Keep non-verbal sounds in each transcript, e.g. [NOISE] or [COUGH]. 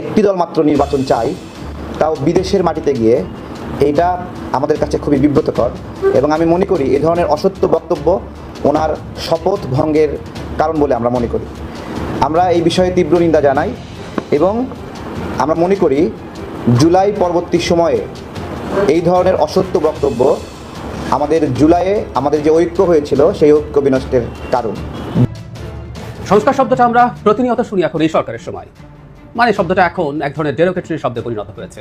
একটি দল মাত্র নির্বাচন চাই, তাও বিদেশের মাটিতে গিয়ে। এইটা আমাদের কাছে খুবই বিব্রতকর। এবং আমি মনে করি এ ধরনের অসত্য বক্তব্য ওনার শপথ ভঙ্গের কারণ বলে আমরা মনে করি। আমরা এই বিষয়ে তীব্র নিন্দা জানাই এবং আমরা মনে করি জুলাই পরবর্তী সময়ে এই ধরনের অসত্য বক্তব্য আমাদের জুলাইয়ে আমাদের যে ঐক্য হয়েছিল সেই ঐক্য বিনষ্টের কারণ। সংস্কার শব্দটা আমরা প্রতিনিয়ত শুনি এখন এই সরকারের সময়। মানে শব্দটা এখন এক ধরনের ডেরোকেটরি শব্দে পরিণত হয়েছে।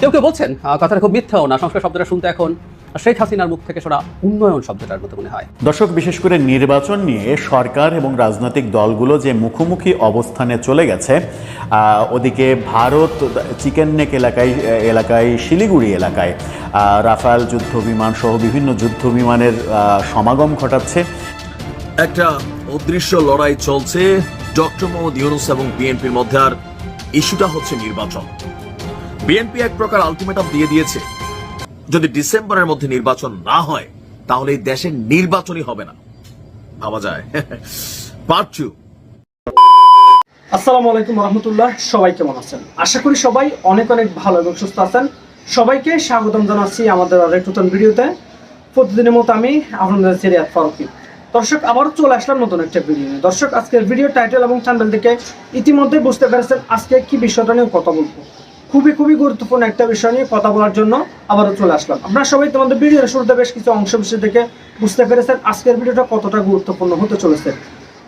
কেউ কেউ বলছেন কথাটা খুব মিথ্যাও না সংস্কার শব্দটা শুনতে এখন শেখ হাসিনার মুখ থেকে শোনা উন্নয়ন শব্দটার মতো মনে হয়। দর্শক বিশেষ করে নির্বাচন নিয়ে সরকার এবং রাজনৈতিক দলগুলো যে মুখোমুখি অবস্থানে চলে গেছে ওদিকে ভারত চিকেন নেক এলাকায় এলাকায় শিলিগুড়ি এলাকায় আহ, রাফাল যুদ্ধ বিমান সহ বিভিন্ন যুদ্ধ বিমানের সমাগম ঘটাচ্ছে। একটা অদৃশ্য লড়াই চলছে। ডক্টর মোহাম্মদ ইউনুস এবং বিএনপির মধ্যে আর ইস্যুটা হচ্ছে নির্বাচন। বিএনপি এক প্রকার আলটিমেটাম দিয়ে দিয়েছে, যদি ডিসেম্বরের মধ্যে নির্বাচন না হয়, তাহলে এই দেশের নির্বাচনই হবে না। ভাবা যায়। [LAUGHS] পার্ট টু আসসালামু আলাইকুম রহমতুল্লাহ, সবাই কেমন আছেন? আশা করি সবাই অনেক অনেক ভালো এবং সুস্থ আছেন। সবাইকে স্বাগতম জানাচ্ছি আমাদের আরেক নতুন ভিডিওতে। প্রতিদিনের মতো আমি আপনাদের সিরিয়াত ফারুকি। দর্শক, আবারও চলে আসলাম নতুন একটা ভিডিও নিয়ে। দর্শক, আজকের ভিডিও টাইটেল এবং চ্যানেল থেকে ইতিমধ্যে বুঝতে পেরেছেন আজকে কি বিষয়টা নিয়ে কথা বলব। খুবই খুবই গুরুত্বপূর্ণ একটা বিষয় নিয়ে কথা বলার জন্য আবারও চলে আসলাম। আপনারা সবাই তোমাদের ভিডিওর শুরুতে বেশ কিছু অংশ বিশেষ থেকে বুঝতে পেরেছেন আজকের ভিডিওটা কতটা গুরুত্বপূর্ণ হতে চলেছে।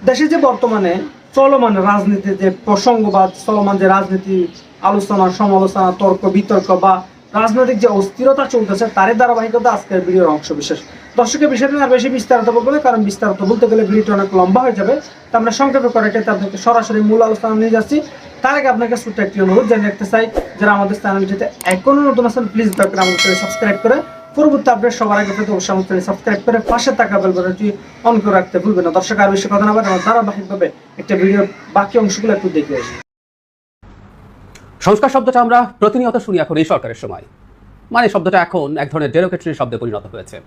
দেশে যে বর্তমানে চলমান রাজনীতি, যে প্রসঙ্গবাদ, চলমান যে রাজনীতি, আলোচনা, সমালোচনা, তর্ক, বিতর্ক বা রাজনৈতিক যে অস্থিরতা চলতেছে, তারই ধারাবাহিকতা আজকের ভিডিওর অংশ বিশেষ। দর্শকের বিষয়টা না বেশি বিস্তারিত বলব না, কারণ বিস্তারিত বলতে গেলে ভিডিওটা অনেক লম্বা হয়ে যাবে। তো আমরা সংক্ষেপে করে রেখে আপনাকে সরাসরি মূল আলোচনা নিয়ে যাচ্ছি। তার আগে আপনাকে ছোট্ট একটি অনুরোধ জানিয়ে রাখতে চাই, যারা আমাদের চ্যানেলটিতে এখনও নতুন আছেন প্লিজ দয়া করে আমাদের সাবস্ক্রাইব করে পরবর্তী আপডেট সবার আগে পেতে অবশ্যই আমাদের সাবস্ক্রাইব করে পাশে থাকা বেল বাটনটি অন করে রাখতে ভুলবেন না। দর্শক, আর বেশি কথা না বলে আমরা ধারাবাহিকভাবে একটা ভিডিওর বাকি অংশগুলো একটু দেখে আসি। সংস্কার শব্দটা আমরা প্রতিনিয়ত শুনি এখন এই সরকারের সময়। মানে শব্দটা এখন এক ধরনের ডেরোকেটরি শব্দে পরিণত হয়েছে।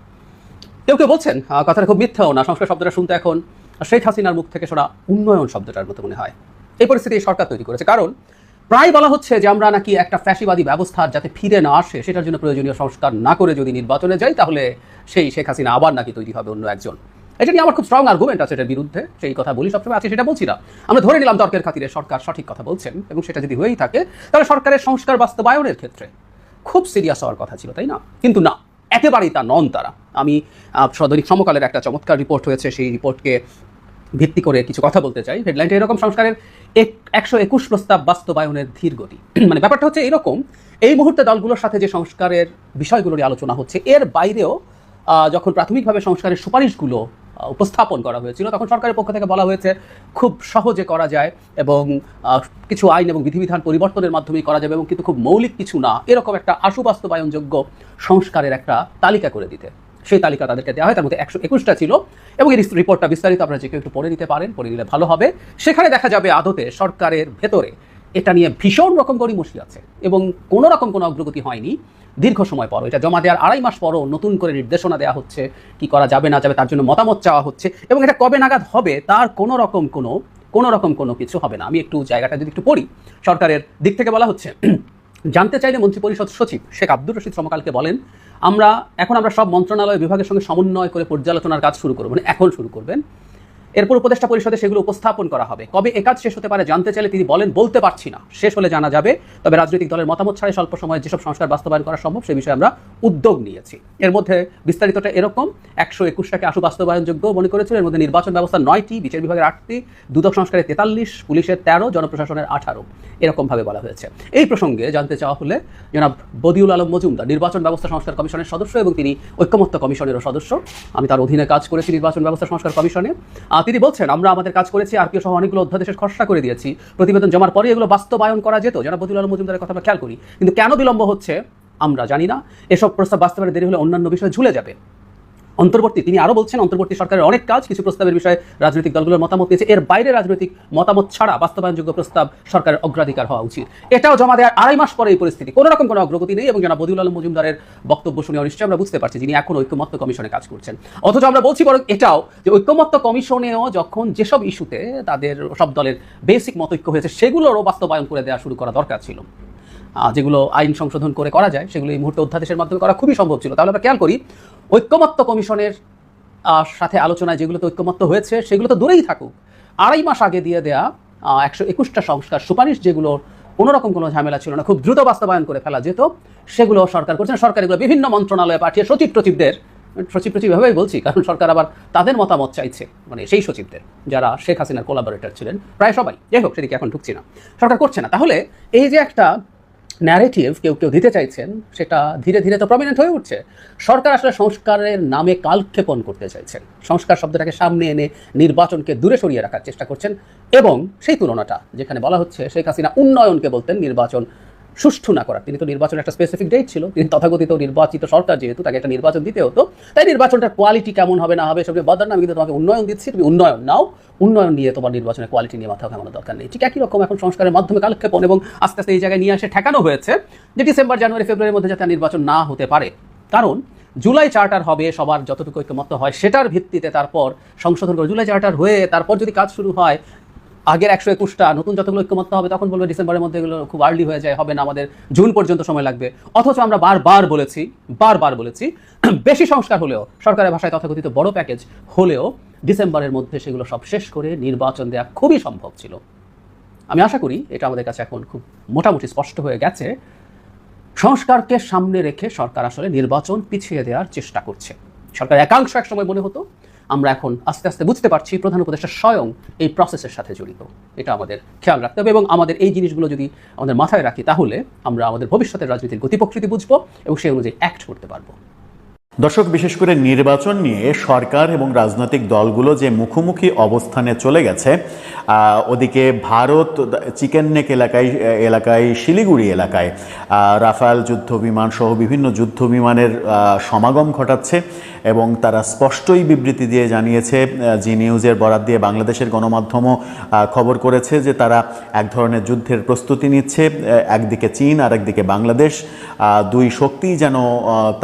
কেউ কেউ বলছেন কথাটা খুব মিথ্যাও না, সংস্কার শব্দটা শুনতে এখন শেখ হাসিনার মুখ থেকে শোনা উন্নয়ন শব্দটার মতো মনে হয়। এই পরিস্থিতি সরকার তৈরি করেছে। কারণ প্রায় বলা হচ্ছে যে আমরা নাকি একটা ফ্যাসিবাদী ব্যবস্থার যাতে ফিরে না আসে, সেটার জন্য প্রয়োজনীয় সংস্কার না করে যদি নির্বাচনে যাই, তাহলে সেই শেখ হাসিনা আবার নাকি তৈরি হবে অন্য একজন। এটা নিয়ে আমার খুব স্ট্রং আর্গুমেন্ট আছে এটার বিরুদ্ধে। সেই কথা বলি সবসময় আছে, সেটা বলছি না। আমরা ধরে নিলাম তর্কের খাতিরে সরকার সঠিক কথা বলছেন, এবং সেটা যদি হয়েই থাকে, তাহলে সরকারের সংস্কার বাস্তবায়নের ক্ষেত্রে খুব সিরিয়াস হওয়ার কথা ছিল, তাই না? কিন্তু না, একেবারেই তা নন তারা। আমি আহ, সদৈনিক সমকালের একটা চমৎকার রিপোর্ট হয়েছে সেই রিপোর্টকে ভিত্তি করে কিছু কথা বলতে চাই। হেডলাইনটা এরকম সংস্কারের এক- একশো একুশ প্রস্তাব বাস্তবায়নের ধীর গতি। [CLEARS THROAT] মানে ব্যাপারটা হচ্ছে এরকম এই মুহূর্তে দলগুলোর সাথে যে সংস্কারের বিষয়গুলো নিয়ে আলোচনা হচ্ছে এর বাইরেও যখন প্রাথমিকভাবে সংস্কারের সুপারিশগুলো উপস্থাপন করা হয়েছিল তখন সরকারের পক্ষ থেকে বলা হয়েছে খুব সহজে করা যায় এবং কিছু আইন এবং বিধিবিধান পরিবর্তনের মাধ্যমেই করা যাবে এবং কিন্তু খুব মৌলিক কিছু না। এরকম একটা আশু বাস্তবায়নযোগ্য সংস্কারের একটা তালিকা করে দিতে। সেই তালিকা তাদেরকে দেওয়া হয়। তার মধ্যে একশো একুশটা ছিল। এবং এই রিপোর্টটা বিস্তারিত আপনারা যে কেউ একটু পড়ে নিতে পারেন, পড়ে নিলে ভালো হবে। সেখানে দেখা যাবে আদতে সরকারের ভেতরে এটা নিয়ে ভীষণ রকম গড়িমসি আছে। এবং কোনো রকম কোনো অগ্রগতি হয়নি। দীর্ঘ সময় পরও এটা জমা দেওয়ার আড়াই মাস পরও নতুন করে নির্দেশনা দেওয়া হচ্ছে কি করা যাবে না যাবে তার জন্য মতামত চাওয়া হচ্ছে। এবং এটা কবে নাগাদ হবে তার কোনো রকম কোনো কোনো রকম কোনো কিছু হবে না। আমি একটু জায়গাটা যদি একটু পড়ি। সরকারের দিক থেকে বলা হচ্ছে জানতে চাইলে মন্ত্রিপরিষদ সচিব শেখ আব্দুর রশিদ সমকালকে বলেন, আমরা, এখন আমরা সব মন্ত্রণালয় বিভাগের সঙ্গে সমন্বয় করে পর্যালোচনার কাজ শুরু করব। মানে এখন শুরু করবেন। এরপর উপদেষ্টা পরিষদে সেগুলো উপস্থাপন করা হবে। কবে এ কাজ শেষ হতে পারে জানতে চাইলে তিনি বলেন বলতে পারছি না। শেষ হলে জানা যাবে তবে রাজনৈতিক দলের মতামত ছাড়াই স্বল্প সময়ে যেসব সংস্কার বাস্তবায়ন করা সম্ভব সে বিষয়ে আমরা উদ্যোগ নিয়েছি। এর মধ্যে বিস্তারিতটা এরকম একশো একুশটাকে আশু বাস্তবায়নযোগ্য মনে করেছিল। এর মধ্যে নির্বাচন ব্যবস্থা নয়টি বিচার বিভাগের আটটি দুদক সংস্কারে তেতাল্লিশ পুলিশের তেরো জনপ্রশাসনের আঠারো এরকমভাবে বলা হয়েছে। এই প্রসঙ্গে জানতে চাওয়া হলে জনাব বদিউল আলম মজুমদার নির্বাচন ব্যবস্থা সংস্কার কমিশনের সদস্য এবং তিনি ঐক্যমত্য কমিশনেরও সদস্য। আমি তার অধীনে কাজ করেছি নির্বাচন ব্যবস্থা সংস্কার কমিশনে। আহ, তিনি বলছেন, আমরা আমাদের কাজ করেছি, আর কেউ সহ অনেকগুলো অধ্যাদেশের খসড়া করে দিয়েছি। প্রতিবেদন জমার পরে এগুলো বাস্তবায়ন করা যেত। যারা বদিউল আলম মজুমদারের কথা খেয়াল করি। কিন্তু কেন বিলম্ব হচ্ছে, আমরা জানি না। এসব প্রস্তাব বাস্তবায়নে দেরি হলে অন্যান্য বিষয়ে ঝুলে যাবে। অন্তর্বর্তী, তিনি আরও বলছেন, অন্তর্বর্তী সরকারের অনেক কাজ, কিছু প্রস্তাবের বিষয়ে রাজনৈতিক দলগুলোর মতামত নিয়েছে এর বাইরে রাজনৈতিক মতামত ছাড়া বাস্তবায়নযোগ্য প্রস্তাব সরকারের অগ্রাধিকার হওয়া উচিত। এটাও জমা দেওয়ার আড়াই মাস পরে এই পরিস্থিতি। কোনো রকম কোনো অগ্রগতি নেই এবং জানা বদিউল আলম মজুমদারের বক্তব্য শুনে নিশ্চয়ই আমরা বুঝতে পারছি যিনি এখন ঐক্যমত্য কমিশনে কাজ করছেন। অথচ আমরা বলছি বরং এটাও যে ঐক্যমত্য কমিশনেও যখন যেসব ইস্যুতে তাদের সব দলের বেসিক মতৈক্য হয়েছে, সেগুলোরও বাস্তবায়ন করে দেওয়া শুরু করা দরকার ছিল। যেগুলো আইন সংশোধন করে করা যায়, সেগুলো এই মুহূর্তে অধ্যাদেশের মাধ্যমে করা খুবই সম্ভব ছিল। তাহলে আমরা খেয়াল করি ঐক্যমত্য কমিশনের সাথে আলোচনায় যেগুলোতে ঐক্যমত্য হয়েছে সেগুলো তো দূরেই থাকুক। আড়াই মাস আগে দিয়ে দেয়া একশো একুশটা সংস্কার সুপারিশ যেগুলোর কোনোরকম কোনো ঝামেলা ছিল না, খুব দ্রুত বাস্তবায়ন করে ফেলা যেত, সেগুলো সরকার করছেন। সরকার এগুলো বিভিন্ন মন্ত্রণালয়ে পাঠিয়ে সচিব সচিবদের, সচিব সচিব এভাবেই বলছি, কারণ সরকার আবার তাদের মতামত চাইছে মানে সেই সচিবদের, যারা শেখ হাসিনার কোলাবোরেটর ছিলেন, প্রায় সবাই। যাই হোক, সেদিকে এখন ঢুকছি না। সরকার করছে না। তাহলে এই যে একটা ন্যারেটিভ কেউ কেউ দিতে চাইছেন, সেটা ধীরে ধীরে তো প্রমিনেন্ট হয়ে উঠছে। সরকার আসলে সংস্কারের নামে কালক্ষেপণ করতে চাইছেন। সংস্কার শব্দটাকে সামনে এনে নির্বাচনকে দূরে সরিয়ে রাখার চেষ্টা করছেন এবং সেই তুলনাটা যেখানে বলা হচ্ছে শেখ হাসিনা উন্নয়নকে বলতেন নির্বাচন সুষ্ঠু না করার। তিনি তো নির্বাচনের একটা স্পেসিফিক ডেট ছিল। তিনি তথাকথিত নির্বাচিত সরকার যেহেতু, তাকে একটা নির্বাচন দিতে হতো। তাই নির্বাচনটার কোয়ালিটি কেমন হবে, না হবে সব বদার আমি কিন্তু তোমাকে উন্নয়ন দিচ্ছি, তুমি উন্নয়ন নাও। উন্নয়ন নিয়ে তোমার নির্বাচনের কোয়ালিটি নিয়ে মাথা ঘামানোর দরকার নেই। ঠিক একই রকম এখন সংস্কারের মাধ্যমে কালক্ষেপণ এবং আস্তে আস্তে এই জায়গায় নিয়ে আসে ঠেকানো হয়েছে যে ডিসেম্বর, জানুয়ারি, ফেব্রুয়ারির মধ্যে যাতে নির্বাচন না হতে পারে। কারণ জুলাই চার্টার হবে, সবার যতটুকু ঐক্যমত্য হয় সেটার ভিত্তিতে তারপর সংশোধন করে, জুলাই চার্টার হয়ে তারপর যদি কাজ শুরু হয় আগের একশো একুশটা নতুন যতগুলো ঐক্যমত্য হবে, তখন বলবে ডিসেম্বরের মধ্যে এগুলো খুব আর্লি হয়ে যায়, হবে না, আমাদের জুন পর্যন্ত সময় লাগবে। অথচ আমরা বারবার বলেছি বারবার বলেছি, [CLEARS THROAT] বেশি সংস্কার হলেও, সরকারের ভাষায় তথাকথিত বড় প্যাকেজ হলেও, ডিসেম্বরের মধ্যে সেগুলো সব শেষ করে নির্বাচন দেওয়া খুবই সম্ভব ছিল। আমি আশা করি এটা আমাদের কাছে এখন খুব মোটামুটি স্পষ্ট হয়ে গেছে। সংস্কারকে সামনে রেখে সরকার আসলে নির্বাচন পিছিয়ে দেওয়ার চেষ্টা করছে। সরকার একাংশ এক সময় মনে হতো আমরা এখন আস্তে আস্তে বুঝতে পারছি প্রধান উপদেষ্টা স্বয়ং এই প্রসেসের সাথে জড়িত। এটা আমাদের খেয়াল রাখতে হবে এবং আমাদের এই জিনিসগুলো যদি আমাদের মাথায় রাখি, তাহলে আমরা আমাদের ভবিষ্যতের রাজনীতির গতি প্রকৃতি বুঝব এবং সেই অনুযায়ী অ্যাক্ট করতে পারব। দর্শক, বিশেষ করে নির্বাচন নিয়ে সরকার এবং রাজনৈতিক দলগুলো যে মুখোমুখি অবস্থানে চলে গেছে ওদিকে ভারত চিকেন নেক এলাকায় এলাকায়, শিলিগুড়ি এলাকায় রাফাল যুদ্ধ বিমান সহ বিভিন্ন যুদ্ধ বিমানের সমাগম ঘটাচ্ছে এবং তারা স্পষ্টই বিবৃতি দিয়ে জানিয়েছে জি নিউজের বরাত দিয়ে বাংলাদেশের গণমাধ্যমও খবর করেছে যে তারা এক ধরনের যুদ্ধের প্রস্তুতি নিচ্ছে একদিকে চীন আর একদিকে বাংলাদেশ দুই শক্তিই যেন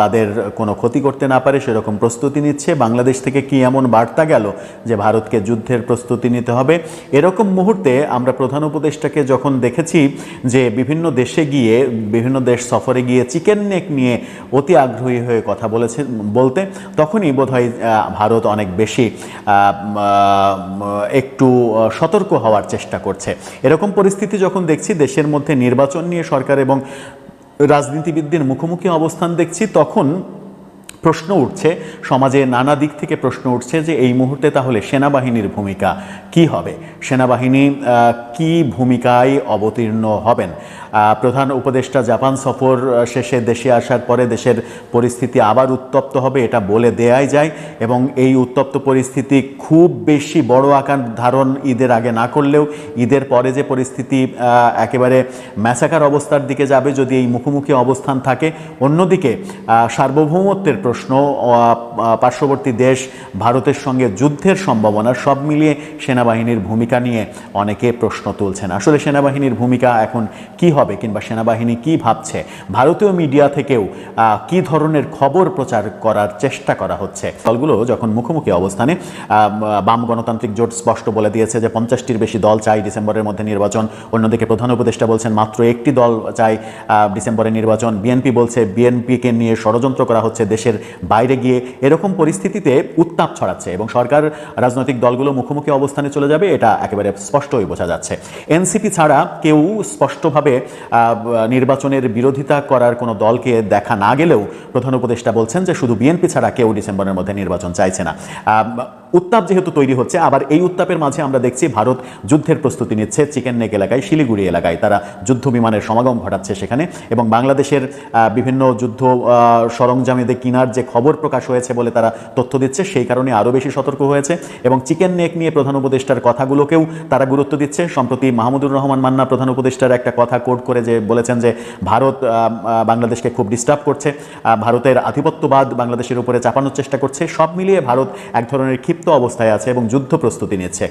তাদের কোনো ক্ষতি করতে না পারে সেরকম প্রস্তুতি নিচ্ছে। বাংলাদেশ থেকে কি এমন বার্তা গেল যে ভারতকে যুদ্ধের প্রস্তুতি নিতে হবে? এরকম মুহূর্তে আমরা প্রধান উপদেষ্টাকে যখন দেখেছি যে বিভিন্ন দেশে গিয়ে, বিভিন্ন দেশ সফরে গিয়ে চিকেন নেক নিয়ে অতি আগ্রহী হয়ে কথা বলেছে, বলতে, তখনই বোধহয় ভারত অনেক বেশি একটু সতর্ক হওয়ার চেষ্টা করছে। এরকম পরিস্থিতি যখন দেখছি, দেশের মধ্যে নির্বাচন নিয়ে সরকার এবং রাজনীতিবিদদের মুখোমুখি অবস্থান দেখছি, তখন প্রশ্ন উঠছে, সমাজে নানা দিক থেকে প্রশ্ন উঠছে যে এই মুহূর্তে তাহলে সেনাবাহিনীর ভূমিকা কি হবে? সেনাবাহিনী কি ভূমিকায় অবতীর্ণ হবেন? প্রধান উপদেষ্টা জাপান সফর শেষে দেশে আসার পরে দেশের পরিস্থিতি আবার উত্তপ্ত হবে, এটা বলে দেয়াই যায়। এবং এই উত্তপ্ত পরিস্থিতি খুব বেশি বড় আকার ধারণ ঈদের আগে না করলেও, ঈদের পরে যে পরিস্থিতি একেবারে ম্যাসাকার অবস্থার দিকে যাবে, যদি এই মুখোমুখি অবস্থান থাকে। অন্যদিকে সার্বভৌমত্বের প্রশ্ন পার্শ্ববর্তী দেশ ভারতের সঙ্গে যুদ্ধের সম্ভাবনা সব মিলিয়ে সেনাবাহিনীর ভূমিকা নিয়ে অনেকে প্রশ্ন তুলছেন। আসলে সেনাবাহিনীর ভূমিকা এখন কি হবে কিংবা সেনাবাহিনী কি ভাবছে? ভারতীয় মিডিয়া থেকেও কি ধরনের খবর প্রচার করার চেষ্টা করা হচ্ছে? দলগুলো যখন মুখোমুখি অবস্থানে বাম গণতান্ত্রিক জোট স্পষ্ট বলে দিয়েছে যে পঞ্চাশটির বেশি দল চাই ডিসেম্বরের মধ্যে নির্বাচন। অন্যদিকে প্রধান উপদেষ্টা বলছেন মাত্র একটি দল চাই আহ, ডিসেম্বরে নির্বাচন। বিএনপি বলছে বিএনপিকে নিয়ে ষড়যন্ত্র করা হচ্ছে দেশের বাইরে গিয়ে এরকম পরিস্থিতিতে উত্তাপ ছড়াচ্ছে এবং সরকার, রাজনৈতিক দলগুলো মুখোমুখি অবস্থানে চলে যাবে, এটা একেবারে স্পষ্টই বোঝা যাচ্ছে। এনসিপি ছাড়া কেউ স্পষ্টভাবে নির্বাচনের বিরোধিতা করার কোনো দলকে দেখা না গেলেও প্রধান উপদেষ্টা বলছেন যে শুধু বিএনপি ছাড়া কেউ ডিসেম্বরের মধ্যে নির্বাচন চাইছে না। উত্তাপ যেহেতু তৈরি হচ্ছে, আবার এই উত্তাপের মাঝে আমরা দেখছি ভারত যুদ্ধের প্রস্তুতি নিচ্ছে চিকেন নেক এলাকায়, শিলিগুড়ি এলাকায়। তারা যুদ্ধ বিমানের সমাগম ঘটাচ্ছে সেখানে এবং বাংলাদেশের বিভিন্ন যুদ্ধ সরঞ্জামেদের কিনার যে খবর প্রকাশ হয়েছে বলে তারা তথ্য দিচ্ছে, সেই কারণে আরও বেশি সতর্ক হয়েছে। এবং চিকেন নেক নিয়ে প্রধান উপদেষ্টার কথাগুলোকেও তারা গুরুত্ব দিচ্ছে। সম্প্রতি মাহমুদুর রহমান মান্না, প্রধান উপদেষ্টার একটা কথা কোট করে যে বলেছেন যে, ভারত বাংলাদেশকে খুব ডিস্টার্ব করছে। ভারতের আধিপত্যবাদ বাংলাদেশের উপরে চাপানোর চেষ্টা করছে। সব মিলিয়ে ভারত এক ধরনের ক্ষিপ্ত অবস্থায় আছে এবং যুদ্ধ প্রস্তুতি নিচ্ছে।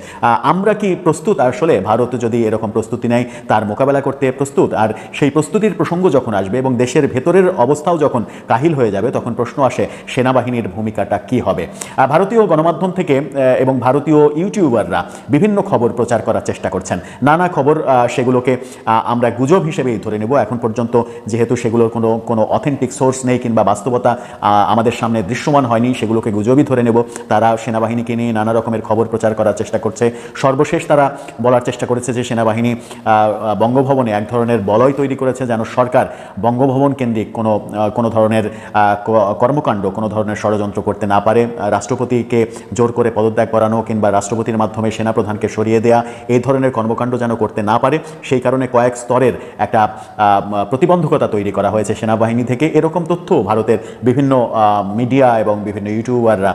আমরা কি প্রস্তুত? আসলে ভারত যদি এরকম প্রস্তুতি নেয়, তার মোকাবেলা করতে প্রস্তুত। আর সেই প্রস্তুতির প্রসঙ্গ যখন আসবে এবং দেশের ভেতরের অবস্থাও যখন কাহিল হয়ে যাবে, তখন প্রশ্ন আসে সেনাবাহিনীর ভূমিকাটা কি হবে? ভারতীয় গণমাধ্যম থেকে এবং ভারতীয় ইউটিউবাররা বিভিন্ন খবর প্রচার করার চেষ্টা করছেন। নানা খবর সেগুলোকে আমরা গুজব হিসেবেই ধরে নেব। এখন পর্যন্ত যেহেতু সেগুলোর কোনো কোনো অথেন্টিক সোর্স নেই কিংবা বাস্তবতা আমাদের সামনে দৃশ্যমান হয়নি সেগুলোকে গুজবই ধরে নেব। তারা সেনাবাহিনীকে নিয়ে নানা রকমের খবর প্রচার করার চেষ্টা করছে। সর্বশেষ তারা বলার চেষ্টা করেছে যে সেনাবাহিনী বঙ্গভবনে এক ধরনের বলয় তৈরি করেছে যেন সরকার বঙ্গভবন কেন্দ্রিক কোনো কোনো ধরনের আহ, ক- কর্মকাণ্ড কোনো ধরনের ষড়যন্ত্র করতে না পারে। রাষ্ট্রপতিকে জোর করে পদত্যাগ করানো কিংবা রাষ্ট্রপতির মাধ্যমে সেনাপ্রধানকে সরিয়ে দেয়া, এই ধরনের কর্মকাণ্ড যেন করতে না পারে, সেই কারণে কয়েক স্তরের একটা প্রতিবন্ধকতা তৈরি করা হয়েছে সেনাবাহিনী থেকে। এরকম তথ্য ভারতের বিভিন্ন মিডিয়া এবং বিভিন্ন ইউটিউবাররা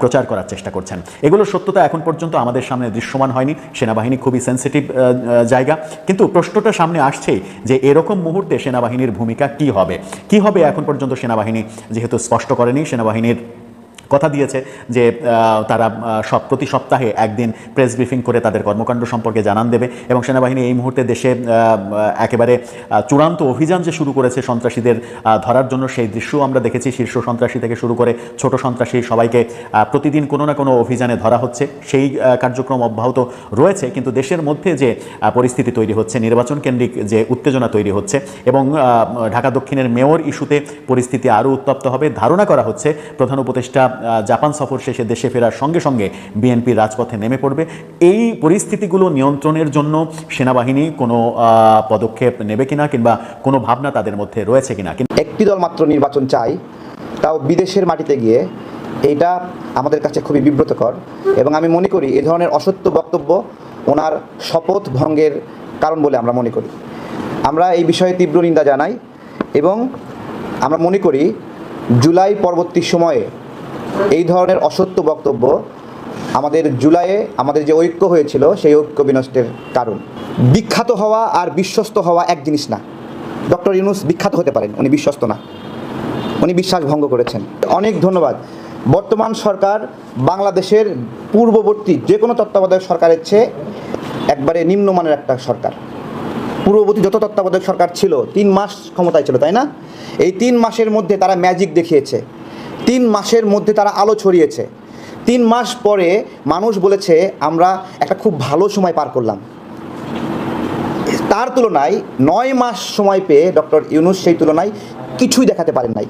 প্রচার করার চেষ্টা করছেন। এগুলোর সত্যতা এখন পর্যন্ত আমাদের সামনে দৃশ্যমান হয়নি। সেনাবাহিনী খুবই সেন্সিটিভ জায়গা। কিন্তু প্রশ্নটা সামনে আসছেই যে এরকম মুহূর্তে সেনাবাহিনীর ভূমিকা কি হবে? কি হবে এখন পর্যন্ত সেনাবাহিনী? যেহেতু স্পষ্ট করেনি সেনাবাহিনীর কথা দিয়েছে যে তারা সব প্রতি সপ্তাহে একদিন প্রেস ব্রিফিং করে তাদের কর্মকাণ্ড সম্পর্কে জানান দেবে এবং সেনাবাহিনী এই মুহূর্তে দেশে একেবারে চূড়ান্ত অভিযান যে শুরু করেছে সন্ত্রাসীদের ধরার জন্য সেই দৃশ্যও আমরা দেখেছি। শীর্ষ সন্ত্রাসী থেকে শুরু করে ছোট সন্ত্রাসী সবাইকে প্রতিদিন কোনো না কোনো অভিযানে ধরা হচ্ছে। সেই কার্যক্রম অব্যাহত রয়েছে, কিন্তু দেশের মধ্যে যে পরিস্থিতি তৈরি হচ্ছে, নির্বাচন কেন্দ্রিক যে উত্তেজনা তৈরি হচ্ছে এবং ঢাকা দক্ষিণের মেয়র ইস্যুতে পরিস্থিতি আরও উত্তপ্ত হবে, ধারণা করা হচ্ছে প্রধান উপদেষ্টা জাপান সফর শেষে দেশে ফেরার সঙ্গে সঙ্গে বিএনপি রাজপথে নেমে পড়বে। এই পরিস্থিতিগুলো নিয়ন্ত্রণের জন্য সেনাবাহিনী কোনো পদক্ষেপ নেবে কিনা কিংবা কোনো ভাবনা তাদের মধ্যে রয়েছে কিনা? একটি দল মাত্র নির্বাচন চাই তাও বিদেশের মাটিতে গিয়ে। এইটা আমাদের কাছে খুবই বিব্রতকর এবং আমি মনে করি এ ধরনের অসত্য বক্তব্য ওনার শপথ ভঙ্গের কারণ বলে আমরা মনে করি। আমরা এই বিষয়ে তীব্র নিন্দা জানাই এবং আমরা মনে করি জুলাই পরবর্তী সময়ে এই ধরনের অসত্য বক্তব্য আমাদের জুলাইয়ে আমাদের যে ঐক্য হয়েছিল, সেই ঐক্য বিনষ্টের কারণ। বিখ্যাত হওয়া আর বিশ্বস্ত হওয়া এক জিনিস না। ডক্টর ইউনুস বিখ্যাত হতে পারেন, উনি বিশ্বস্ত না। উনি বিশ্বাস ভঙ্গ করেছেন। অনেক ধন্যবাদ। বর্তমান সরকার বাংলাদেশের পূর্ববর্তী যে কোনো তত্ত্বাবধায়ক সরকারের চেয়ে একবারে নিম্নমানের একটা সরকার। পূর্ববর্তী যত তত্ত্বাবধায়ক সরকার ছিল, তিন মাস ক্ষমতায় ছিল, তাই না? এই তিন মাসের মধ্যে তারা ম্যাজিক দেখিয়েছে। তিন মাসের মধ্যে তারা আলো ছড়িয়েছে। তিন মাস পরে মানুষ বলেছে, আমরা একটা খুব ভালো সময় পার করলাম। তার তুলনায় নয় মাস সময় পেয়ে ডক্টর ইউনুস সেই তুলনায় কিছুই দেখাতে পারেন নাই।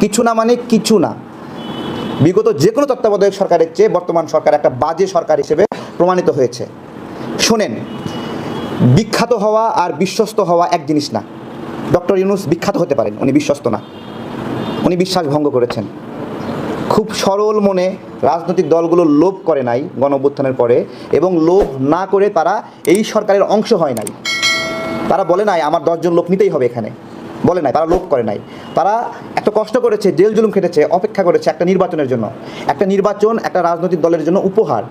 কিছু না মানে কিছু না। বিগত যে কোনো তত্ত্বাবধায়ক সরকারের চেয়ে বর্তমান সরকার একটা বাজে সরকার হিসেবে প্রমাণিত হয়েছে। শোনেন, বিখ্যাত হওয়া আর বিশ্বস্ত হওয়া এক জিনিস না। ডক্টর ইউনুস বিখ্যাত হতে পারেন, উনি বিশ্বস্ত না। উনি বিশ্বাস ভঙ্গ করেছেন। খুব সরল মনে রাজনৈতিক দলগুলো লোভ করে নাই গণ পরে এবং লোভ না করে তারা এই সরকারের অংশ হয় নাই। তারা বলে নাই, আমার দশজন লোক নিতেই হবে এখানে। বলে নাই, তারা লোভ করে নাই। তারা এত কষ্ট করেছে, জেল জুলুম খেটেছে, অপেক্ষা করেছে একটা নির্বাচনের জন্য। একটা নির্বাচন একটা রাজনৈতিক দলের জন্য উপহার।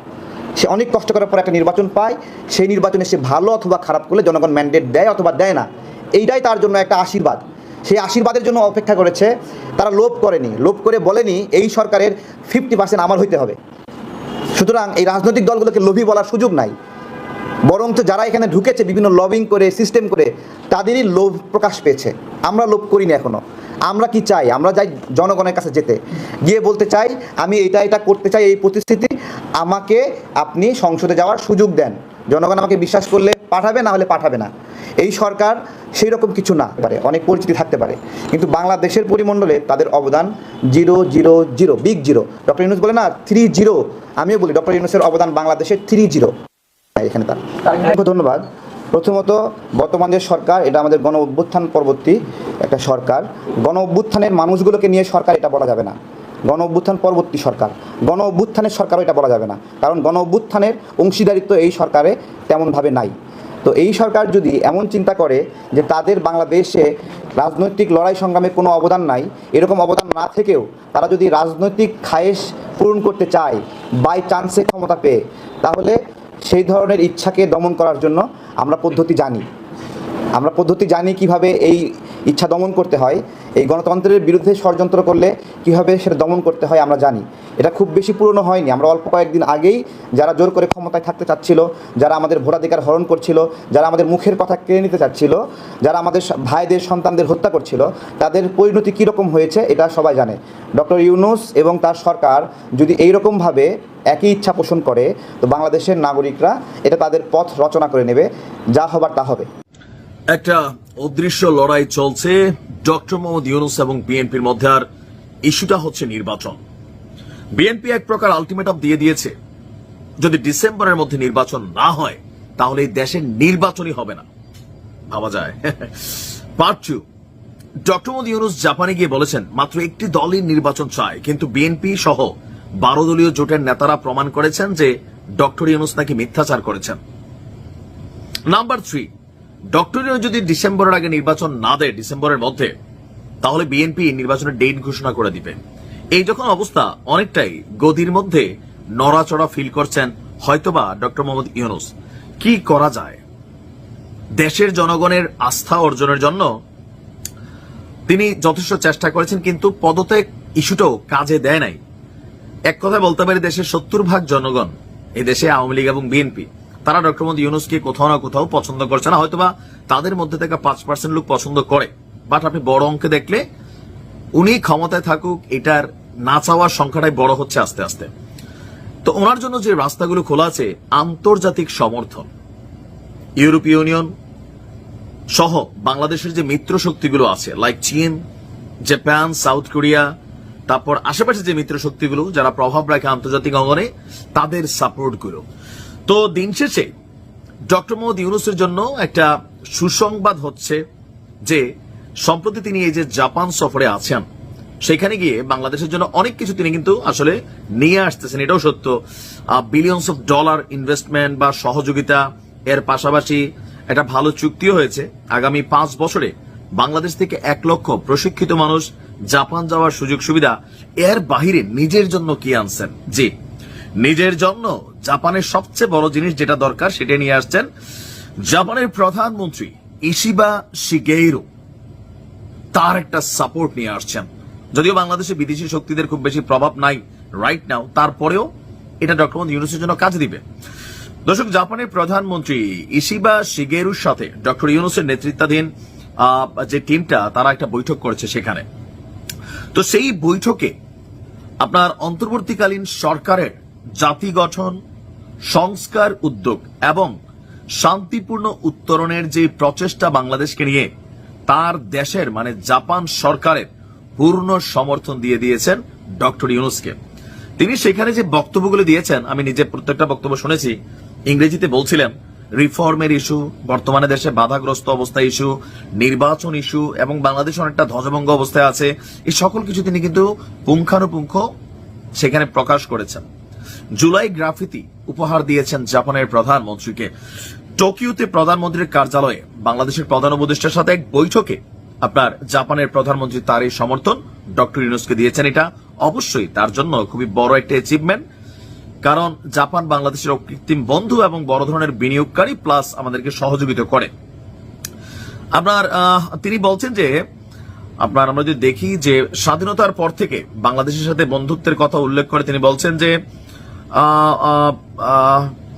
সে অনেক কষ্ট করার পর একটা নির্বাচন পায়, সেই নির্বাচনে সে ভালো অথবা খারাপ করলে জনগণ ম্যান্ডেট দেয় অথবা দেয় না। এইটাই তার জন্য একটা আশীর্বাদ। সেই আশীর্বাদের জন্য অপেক্ষা করেছে। তারা লোভ করেনি। লোভ করে বলেনি, এই সরকারের ফিফটি পার্সেন্ট আমার হইতে হবে। সুতরাং এই রাজনৈতিক দলগুলোকে লোভী বলার সুযোগ নাই। বরঞ্চ যারা এখানে ঢুকেছে, বিভিন্ন লবিং করে সিস্টেম করে, তাদেরই লোভ প্রকাশ পেয়েছে। আমরা লোভ করিনি এখনও আমরা কি চাই? আমরা যাই জনগণের কাছে যেতে। গিয়ে বলতে চাই, আমি এটা এটা করতে চাই এই প্রতিশ্রুতি। আমাকে আপনি সংসদে যাওয়ার সুযোগ দেন। জনগণ আমাকে বিশ্বাস করলে পাঠাবে, না হলে পাঠাবে না। এই সরকার সেই রকম কিছু না পারে, অনেক পরিচিতি থাকতে পারে। কিন্তু বাংলাদেশের পরিমণ্ডলে তাদের অবদান zero zero zero, big zero. Doctor Yunus বলে না, থ্রি জিরো। আমিও বলি, ডক্টর ইউনুসের অবদান বাংলাদেশের থ্রি জিরো। এখানে তার। ধন্যবাদ। প্রথমত, বর্তমান যে সরকার, এটা আমাদের গণ অভ্যুত্থান পরবর্তী একটা সরকার। গণ অভ্যুত্থানের মানুষগুলোকে নিয়ে সরকার এটা বলা যাবে না। গণ অভ্যুত্থান পরবর্তী সরকার। গণ অভ্যুত্থানের সরকারও এটা বলা যাবে না। কারণ গণ অভ্যুত্থানের অংশীদারিত্ব এই সরকারে তেমনভাবে নাই। তো এই সরকার যদি এমন চিন্তা করে যে তাদের বাংলাদেশে রাজনৈতিক লড়াই সংগ্রামে কোনো অবদান নাই, এরকম অবদান না থেকেও তারা যদি রাজনৈতিক খায়েশ পূরণ করতে চায় বাই চান্সে ক্ষমতা পেয়ে, তাহলে সেই ধরনের ইচ্ছাকে দমন করার জন্য আমরা পদ্ধতি জানি। আমরা পদ্ধতি জানি কীভাবে এই ইচ্ছা দমন করতে হয়, এই গণতন্ত্রের বিরুদ্ধে ষড়যন্ত্র করলে কীভাবে সেটা দমন করতে হয় আমরা জানি। এটা খুব বেশি পুরনো হয়নি, আমরা অল্প কয়েকদিন আগেই যারা জোর করে ক্ষমতায় থাকতে চাচ্ছিল, যারা আমাদের ভোটাধিকার হরণ করছিল, যারা আমাদের মুখের কথা কেড়ে নিতে চাচ্ছিল, যারা আমাদের ভাইদের, সন্তানদের হত্যা করছিল, তাদের পরিণতি কীরকম হয়েছে এটা সবাই জানে। ডক্টর ইউনুস এবং তার সরকার যদি এইরকমভাবে একই ইচ্ছা পোষণ করে, তো বাংলাদেশের নাগরিকরা এটা তাদের পথ রচনা করে নেবে, যা হবার তা হবে। একটা অদৃশ্য লড়াই চলছে। ডক্টর মোহাম্মদ ইউনুস এবং বিএনপির মধ্যে আর ইস্যুটা হচ্ছে নির্বাচন। বিএনপি এক প্রকার আলটিমেটাম দিয়ে দিয়েছে। যদি ডিসেম্বরের মধ্যে নির্বাচন না হয়, তাহলে এই দেশের নির্বাচনই হবে না। ভাবা যায়। Part two doctor Mohammad Yunus জাপানে গিয়ে বলেছেন, মাত্র একটি দলই নির্বাচন চায়, কিন্তু বিএনপি সহ বারো দলীয় জোটের নেতারা প্রমাণ করেছেন যে ডক্টর ইউনুস নাকি মিথ্যাচার করেছেন। নাম্বার থ্রি ডক্টর যদি ডিসেম্বরের আগে নির্বাচন না দেয় ডিসেম্বরের মধ্যে, তাহলে বিএনপি নির্বাচনের ডেট ঘোষণা করে দিবে। এই যখন অবস্থা, অনেকটাই গদির মধ্যে নড়াচড়া ফিল করছেন হয়তোবা ডক্টর মোহাম্মদ ইউনুস। কি করা যায়? দেশের জনগণের আস্থা অর্জনের জন্য তিনি যথেষ্ট চেষ্টা করেছেন, কিন্তু পদত্যাগ ইস্যুটাও কাজে দেয় নাই। এক কথায় বলতে পারি, দেশের সত্তর ভাগ জনগণ এই দেশে আওয়ামী লীগ এবং বিএনপি তারা ডক্টর মোহাম্মদ ইউনুসকে কোথাও না কোথাও পছন্দ করছে না, হয়তোবা তাদের মধ্যে থেকে পাঁচ পার্সেন্ট লোক পছন্দ করে। বাট আপনি বড় অঙ্কে দেখলে, উনি ক্ষমতায় থাকুক, এটার না চাওয়ার সংখ্যাটাই বড় হচ্ছে আস্তে আস্তে। তো ওনার জন্য যে রাস্তাগুলো খোলা আছে, আন্তর্জাতিক সমর্থন, ইউরোপীয় ইউনিয়ন সহ বাংলাদেশের যে মিত্র শক্তিগুলো আছে লাইক চীন, জাপান, সাউথ কোরিয়া, তারপর আশেপাশে যে মিত্র শক্তিগুলো, যারা প্রভাব রাখে আন্তর্জাতিক অঙ্গনে, তাদের সাপোর্টগুলো। তো দিন শেষে ডক্টর মোহাম্মদ ইউনুসের জন্য একটা সুসংবাদ হচ্ছে যে, সম্প্রতি তিনি এই যে জাপান সফরে আছেন, সেখানে গিয়ে বাংলাদেশের জন্য অনেক কিছু তিনি কিন্তু আসলে নিয়ে আসতেছেন। এটাও সত্য। বিলিয়নস অফ ডলার ইনভেস্টমেন্ট বা সহযোগিতা, এর পাশাপাশি একটা ভালো চুক্তিও হয়েছে। আগামী পাঁচ বছরে বাংলাদেশ থেকে এক লক্ষ প্রশিক্ষিত মানুষ জাপান যাওয়ার সুযোগ সুবিধা এর বাহিরে নিজের জন্য কি আনছেন? জি, নিজের জন্য জাপানের সবচেয়ে বড় জিনিস যেটা দরকার সেটা নিয়ে আসছেন জাপানের প্রধানমন্ত্রী ইশিবা শিগেইরো। তার একটা সাপোর্ট নিয়ে আসছেন। যদিও বাংলাদেশে বিদেশি শক্তিদের খুব বেশি প্রভাব নাই রাইট নাও তারপরেও এটা ডক্টর মোহাম্মদ ইউনুসের জন্য কাজ দিবে। দর্শক, জাপানের প্রধানমন্ত্রী ইশিবা শিগেরুর সাথে ডক্টর ইউনুসের নেতৃত্বাধীন যে টিমটা, তারা একটা বৈঠক করেছে সেখানে। তো সেই বৈঠকে আপনার অন্তর্বর্তীকালীন সরকারের জাতি গঠন সংস্কার উদ্যোগ এবং শান্তিপূর্ণ উত্তরণের যে প্রচেষ্টা বাংলাদেশকে নিয়ে তার দেশের মানে জাপান সরকারের পূর্ণ সমর্থন দিয়ে দিয়েছেন ডক্টর ইউনুসকে। তিনি সেখানে যে বক্তব্যগুলো দিয়েছেন, আমি নিজে প্রত্যেকটা বক্তব্য শুনেছি, ইংরেজিতে বলছিলেন, রিফর্মের ইস্যু, বর্তমানে দেশে বাধাগ্রস্ত অবস্থা ইস্যু, নির্বাচন ইস্যু এবং বাংলাদেশ অনেকটা ধ্বজভঙ্গ অবস্থায় আছে। এই সকল কিছু তিনি কিন্তু পুঙ্খানুপুঙ্খ সেখানে প্রকাশ করেছেন। জুলাই গ্রাফিতি উপহার দিয়েছেন জাপানের প্রধানমন্ত্রীকে। টোকিওতে প্রধানমন্ত্রীর কার্যালয়ে বাংলাদেশের প্রধান উপদেষ্টার সাথে এক বৈঠকে আপনার জাপানের প্রধানমন্ত্রী তার এই সমর্থন ডক্টর ইউনুসকে দিয়েছেন। এটা অবশ্যই তার জন্য খুবই বড় একটা অ্যাচিভমেন্ট কারণ জাপান বাংলাদেশের অকৃত্রিম বন্ধু এবং বড় ধরনের বিনিয়োগকারী প্লাস আমাদেরকে সহযোগিতা করে। আপনার তিনি বলছেন যে, আপনার আমরা যদি দেখি যে স্বাধীনতার পর থেকে বাংলাদেশের সাথে বন্ধুত্বের কথা উল্লেখ করে তিনি বলছেন যে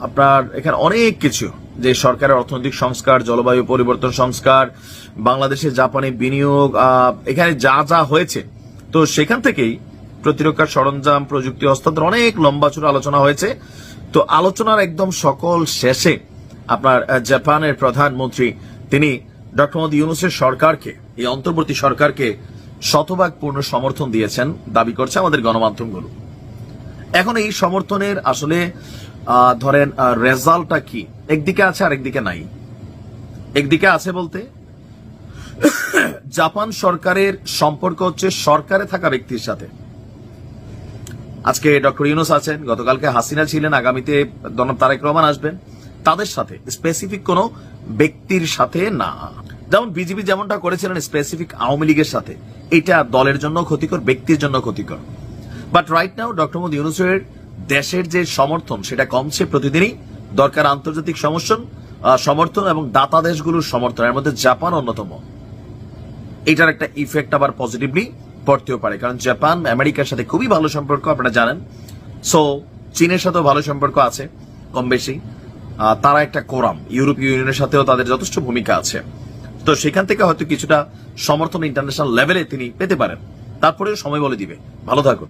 আপনার এখানে অনেক কিছু। যে সরকারের অর্থনৈতিক সংস্কার, জলবায়ু পরিবর্তন সংস্কার, বাংলাদেশে জাপানি বিনিয়োগ এখানে যা যা হয়েছে। তো সেখান থেকেই প্রতিরক্ষার সরঞ্জাম, প্রযুক্তি, হস্তান্তর অনেক লম্বা চূড়া আলোচনা হয়েছে। তো আলোচনার একদম সকল শেষে আপনার জাপানের প্রধানমন্ত্রী, তিনি ডক্টর মোদী ইউনুসের সরকারকে, এই অন্তর্বর্তী সরকারকে শতভাগ পূর্ণ সমর্থন দিয়েছেন, দাবি করছে আমাদের গণমাধ্যমগুলো। এখন এই সমর্থনের আসলে ধরেন রেজাল্টটা কি? একদিকে আছে আর একদিকে নাই। একদিকে আছে বলতে, জাপান সরকারের সম্পর্ক হচ্ছে সরকারে থাকা ব্যক্তির সাথে। আজকে ডক্টর ইউনুস আছেন, গতকালকে হাসিনা ছিলেন, আগামীতে দনব তারেক রহমান আসবেন। তাদের সাথে স্পেসিফিক কোনো ব্যক্তির সাথে না। যেমন বিজেপি যেমনটা করেছিলেন স্পেসিফিক আওয়ামী লীগের সাথে। এটা দলের জন্য ক্ষতিকর, ব্যক্তির জন্য ক্ষতিকর। But right now doctor Modi ইউনুসের দেশের যে সমর্থন, সেটা কমছে প্রতিদিনই। দরকার আন্তর্জাতিক সমর্থন সমর্থন এবং দাতা দেশগুলোর সমর্থন, এর মধ্যে জাপান অন্যতম। এটার একটা ইফেক্ট আবার পজিটিভলি পড়তেও পারে, কারণ জাপান, আমেরিকার সাথে খুবই ভালো সম্পর্ক, আপনারা জানেন। সো চীনের সাথেও ভালো সম্পর্ক আছে, কম বেশি। তারা একটা কোরাম, ইউরোপীয় ইউনিয়নের সাথেও তাদের যথেষ্ট ভূমিকা আছে। তো সেখান থেকে হয়তো কিছুটা সমর্থন ইন্টারন্যাশনাল লেভেলে তিনি পেতে পারেন। তারপরেও সময় বলে দিবে। ভালো থাকুন।